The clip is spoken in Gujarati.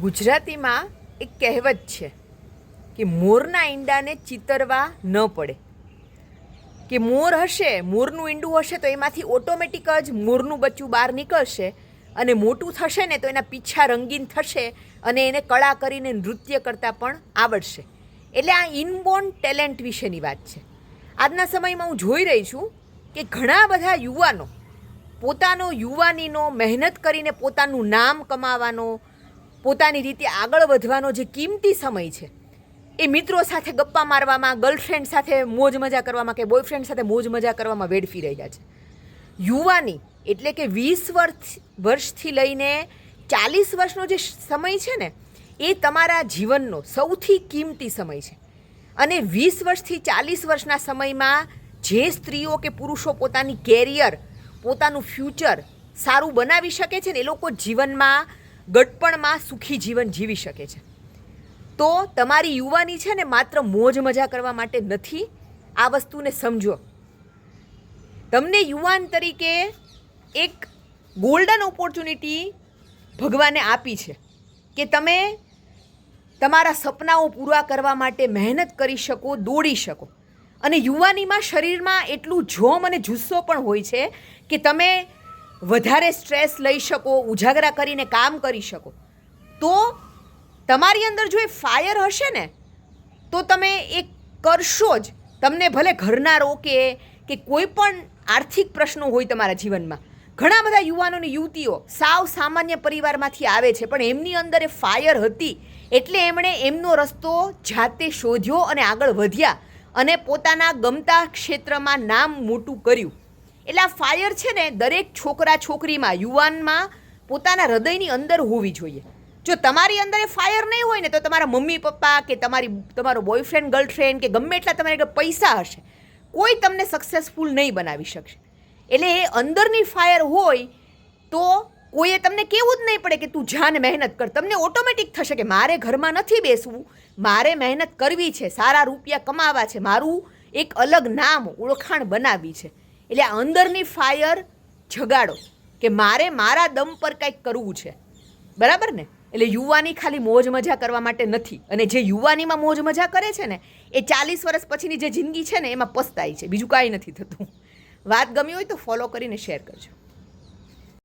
ગુજરાતીમાં એક કહેવત છે કે મોરના ઈંડાને ચિતરવા ન પડે. કે મોર હશે, મોરનું ઈંડું હશે તો એમાંથી ઓટોમેટિક જ મોરનું બચ્ચું બહાર નીકળશે અને મોટું થશે ને તો એના પીછા રંગીન થશે અને એને કળા કરીને નૃત્ય કરતાં પણ આવડશે. એટલે આ ઇનબોર્ન ટેલેન્ટ વિશેની વાત છે. આજના સમયમાં હું જોઈ રહી છું કે ઘણા બધા યુવાનો પોતાનો યુવાનીનો મહેનત કરીને પોતાનું નામ કમાવાનો પોતાની રીતે આગળ વધવાનો જે કિંમતી સમય છે, એ મિત્રો સાથે ગપ્પા મારવામાં ગર્લફ્રેન્ડ સાથે મોજ મજા કરવામાં કે બોયફ્રેન્ડ સાથે મોજ મજા કરવામાં વેડફી રહ્યા છે. યુવાની એટલે કે વીસ વર્ષ, વર્ષથી લઈને ચાલીસ વર્ષનો જે સમય છે ને, એ તમારા જીવનનો સૌથી કિંમતી સમય છે. અને વીસ વર્ષથી ચાલીસ વર્ષના સમયમાં જે સ્ત્રીઓ કે પુરુષો પોતાની કેરિયર પોતાનું ફ્યુચર સારું બનાવી શકે છે ને, એ લોકો જીવનમાં ગડપણમાં સુખી જીવન જીવી શકે છે. તો તમારી યુવાની છે ને માત્ર મોજ મજા કરવા માટે નથી, આ વસ્તુને સમજો. તમને યુવાન તરીકે એક ગોલ્ડન ઓપોર્ચ્યુનિટી ભગવાને આપી છે કે તમે તમારા સપનાઓ પૂરા કરવા માટે મહેનત કરી શકો, દોડી શકો. અને યુવાનીમાં શરીરમાં એટલું જોમ અને જુસ્સો પણ હોય છે કે તમે વધારે સ્ટ્રેસ લઈ શકો, ઉજાગરા કરીને કામ કરી શકો. તો તમારી અંદર જો એ ફાયર હશે ને, તો તમે એ કરશો જ. તમને ભલે ઘરના રોકે કે કોઈ પણ આર્થિક પ્રશ્નો હોય તમારા જીવનમાં. ઘણા બધા યુવાનો અને યુવતીઓ સાવ સામાન્ય પરિવારમાંથી આવે છે, પણ એમની અંદર એ ફાયર હતી એટલે એમણે એમનો રસ્તો જાતે શોધ્યો અને આગળ વધ્યા અને પોતાના ગમતા ક્ષેત્રમાં નામ મોટું કર્યું. એટલે આ ફાયર છે ને દરેક છોકરા છોકરીમાં, યુવાનમાં પોતાના હૃદયની અંદર હોવી જોઈએ. જો તમારી અંદર એ ફાયર નહીં હોય ને તો તમારા મમ્મી, પપ્પા કે તમારી, તમારો બોયફ્રેન્ડ ગર્લફ્રેન્ડ કે ગમે એટલા તમારી પૈસા હશે, કોઈ તમને સક્સેસફુલ નહીં બનાવી શકશે. એટલે એ અંદરની ફાયર હોય તો કોઈએ તમને કેવું જ નહીં પડે કે તું જાન મહેનત કર. તમને ઓટોમેટિક થશે કે મારે ઘરમાં નથી બેસવું, મારે મહેનત કરવી છે, સારા રૂપિયા કમાવા છે, મારું એક અલગ નામ, ઓળખાણ બનાવવી છે. એટલે અંદરની ફાયર જગાડો કે મારે મારા દમ પર કંઈક કરવું છે. બરાબર ને? એટલે યુવાની ખાલી મોજ મજા કરવા માટે નથી. અને જે યુવાનીમાં મોજ મજા કરે છે ને, એ ચાલીસ વર્ષ પછીની જે જિંદગી છે ને, એમાં પસ્તાય છે. બીજું કાંઈ નથી થતું. વાત ગમી હોય તો ફોલો કરીને શેર કરજો.